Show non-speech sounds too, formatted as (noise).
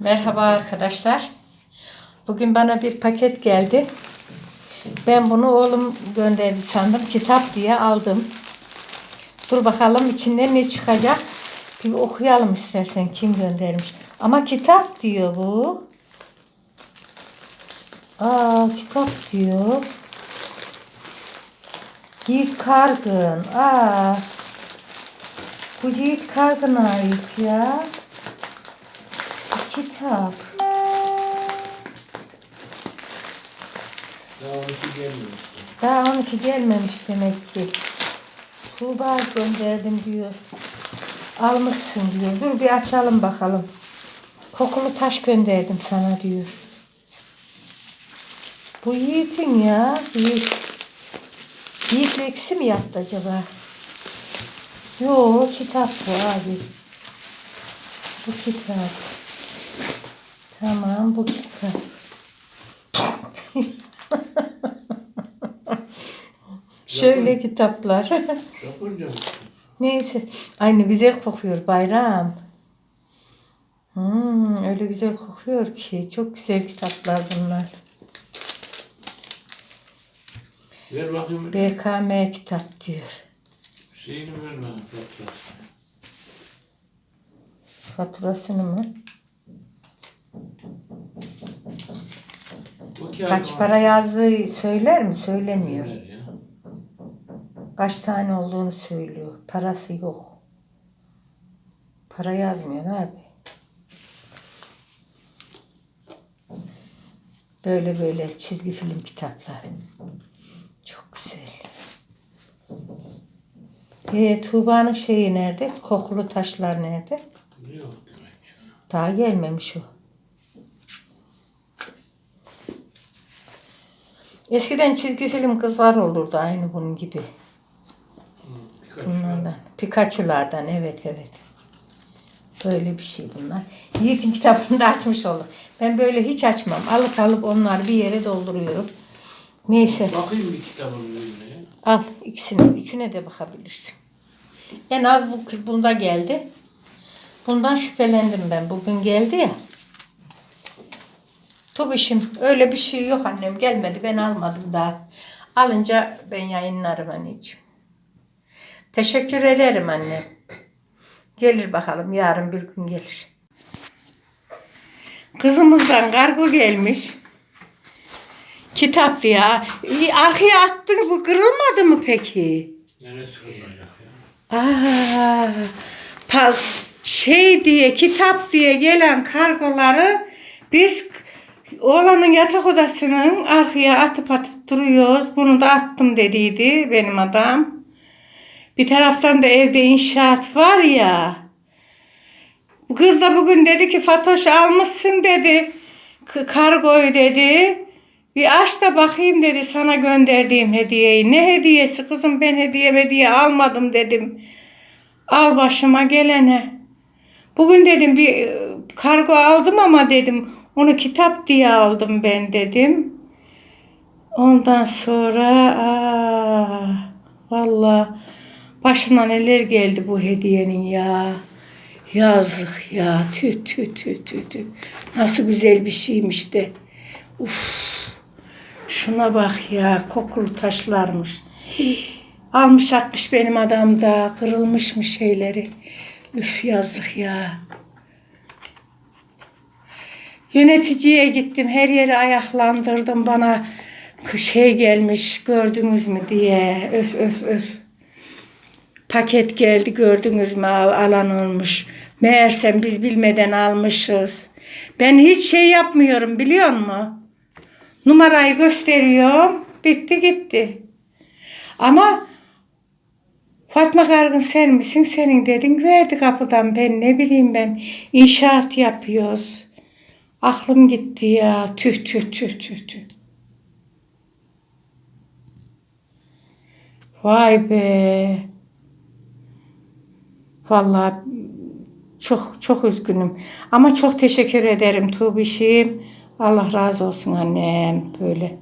Merhaba arkadaşlar. Bugün bana bir paket geldi. Ben bunu oğlum gönderdi sandım. Kitap diye aldım. Dur bakalım içinden ne çıkacak. Bir okuyalım istersen kim göndermiş. Ama kitap diyor bu. Aa kitap diyor. Yiğit Kargın. Aa. Bu Yiğit Kargın'a ait ya. Kitap. Daha 12 gelmiyor. Daha 12 gelmemiş demek ki. Tuğba gönderdim diyor. Almışsın diyor. Dur bir açalım bakalım. Kokulu taş gönderdim sana diyor. Bu Yiğit'in ya. Yiğit. Yiğit'le eksi mi yaptı acaba? Yo kitap bu abi. Bu kitap. Tamam bu kitap. (laughs) Şöyle kitaplar. Japonca mı? Neyse. Aynı güzel kokuyor bayram. Hmm, öyle güzel kokuyor ki. Çok güzel kitaplar bunlar. Ver bakayım. BKM kitap diyor. Şeyini ver bana faturası. Faturasını mı? Kaç para yazdığı söyler mi? Söylemiyor. Kaç tane olduğunu söylüyor. Parası yok. Para yazmıyor abi. Böyle böyle çizgi film kitaplar. Çok güzel. E, Tuğba'nın şeyi nerede? Kokulu taşlar nerede? Yok. Daha gelmemiş o. Eskiden çizgi film kızlar olurdu aynı bunun gibi. Bunlardan. Pikachu'lardan evet evet. Böyle bir şey bunlar. Yiğit'in kitabını da açmış olduk. Ben böyle hiç açmam. Alıp alıp onları bir yere dolduruyorum. Neyse Bakayım bir kitabın önüne al ikisine üçüne de bakabilirsin. En az bu bunda geldi. Bundan şüphelendim ben. Bugün geldi ya. Tubişim öyle bir şey yok annem gelmedi. Ben almadım daha. Alınca ben yayınlarım anneciğim. Teşekkür ederim anne. Gelir bakalım yarın bir gün gelir. Kızımızdan kargo gelmiş. Kitap ya. Arkaya attın bu kırılmadı mı peki? Neresi kırılacak ya? Aa, pa- şey diye kitap diye gelen kargoları biz oğlanın yatak odasının arkaya atıp atıp duruyoruz. Bunu da attım dediydi benim adam. Bir taraftan da evde inşaat var ya. Kız da bugün dedi ki Fatoş almışsın dedi. Kargoyu dedi. Bir aç da bakayım dedi sana gönderdiğim hediyeyi. Ne hediyesi kızım ben hediye hediye almadım dedim. Al başıma gelene. Bugün dedim bir e, kargo aldım ama dedim onu kitap diye aldım ben dedim. Ondan sonra valla başına neler geldi bu hediyenin ya. Yazık ya. Tüh tüh tüh tüh tüh. Nasıl güzel bir şeymiş de. Uf. Şuna bak ya. Kokulu taşlarmış. Almış atmış benim adam da. Kırılmış mı şeyleri. Üf yazık ya. Yöneticiye gittim. Her yeri ayaklandırdım. Bana şey gelmiş gördünüz mü diye. Öf öf öf. Paket geldi gördünüz mü al, alan olmuş. Meğersem biz bilmeden almışız. Ben hiç şey yapmıyorum biliyor musun? Numarayı gösteriyorum. Bitti gitti. Ama Fatma Kargın sen misin? Senin dedin verdi kapıdan ben ne bileyim ben. İnşaat yapıyoruz. Aklım gitti ya. Tüh tüh tüh tüh tüh. Vay be. Vallahi çok çok üzgünüm. Ama çok teşekkür ederim Tuğbişim. Allah razı olsun annem böyle.